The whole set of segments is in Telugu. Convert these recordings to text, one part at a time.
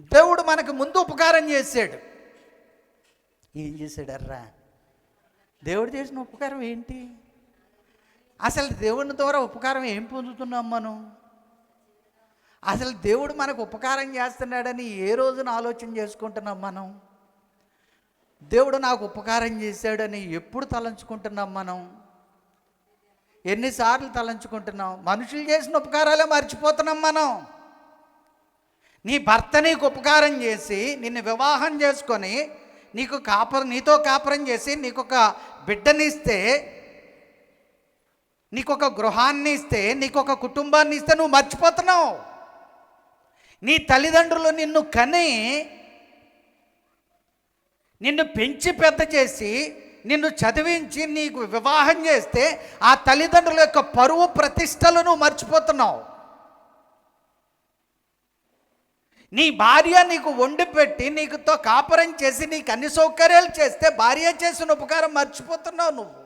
దేవుడు మనకు ముందు ఉపకారం చేశాడు. ఏం చేశాడర్రా? దేవుడు చేసిన ఉపకారం ఏంటి? అసలు దేవుని ద్వారా ఉపకారం ఏం పొందుతున్నాం మనం? అసలు దేవుడు మనకు ఉపకారం చేస్తున్నాడని ఏ రోజున ఆలోచన చేసుకుంటున్నాం మనం? దేవుడు నాకు ఉపకారం చేశాడని ఎప్పుడు తలంచుకుంటున్నాం మనం? ఎన్నిసార్లు తలంచుకుంటున్నాం? మనుషులు చేసిన ఉపకారాలే మర్చిపోతున్నాం మనం. నీ భర్త నీకు ఉపకారం చేసి నిన్ను వివాహం చేసుకొని నీకు కాపురం నీతో కాపురం చేసి నీకు ఒక బిడ్డనిస్తే నీకు ఒక గృహాన్ని ఇస్తే నీకు ఒక కుటుంబాన్ని ఇస్తే నువ్వు మర్చిపోతున్నావు. నీ తల్లిదండ్రులు నిన్ను కని నిన్ను పెంచి పెద్ద చేసి నిన్ను చదివించి నీకు వివాహం చేస్తే ఆ తల్లిదండ్రుల యొక్క పరువు ప్రతిష్టలు నువ్వు మర్చిపోతున్నావు. నీ భార్య నీకు వండి పెట్టి నీకుతో కాపురం చేసి నీకు అన్ని సౌకర్యాలు చేస్తే భార్య చేసిన ఉపకారం మర్చిపోతున్నావు నువ్వు.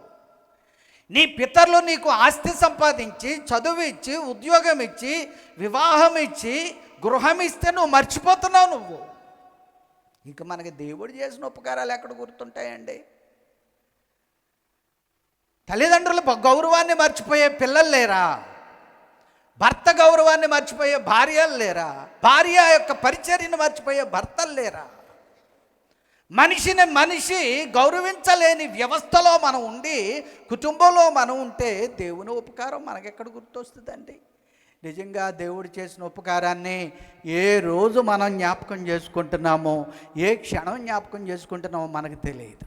నీ పితరులు నీకు ఆస్తి సంపాదించి చదువు ఇచ్చి ఉద్యోగం ఇచ్చి వివాహం ఇచ్చి గృహం ఇస్తే నువ్వు మర్చిపోతున్నావు నువ్వు. ఇంక మనకి దేవుడు చేసిన ఉపకారాలు ఎక్కడ గుర్తుంటాయండి? తల్లిదండ్రుల గౌరవాన్ని మర్చిపోయే పిల్లలు లేరా? భర్త గౌరవాన్ని మర్చిపోయే భార్యలు లేరా? భార్య యొక్క పరిచర్యను మర్చిపోయే భర్తలు లేరా? మనిషిని మనిషి గౌరవించలేని వ్యవస్థలో మనం ఉండి కుటుంబంలో మనం ఉంటే దేవుని ఉపకారం మనకెక్కడ గుర్తొస్తుందండి? నిజంగా దేవుడు చేసిన ఉపకారాన్ని ఏ రోజు మనం జ్ఞాపకం చేసుకుంటున్నామో ఏ క్షణం జ్ఞాపకం చేసుకుంటున్నామో మనకు తెలియదు.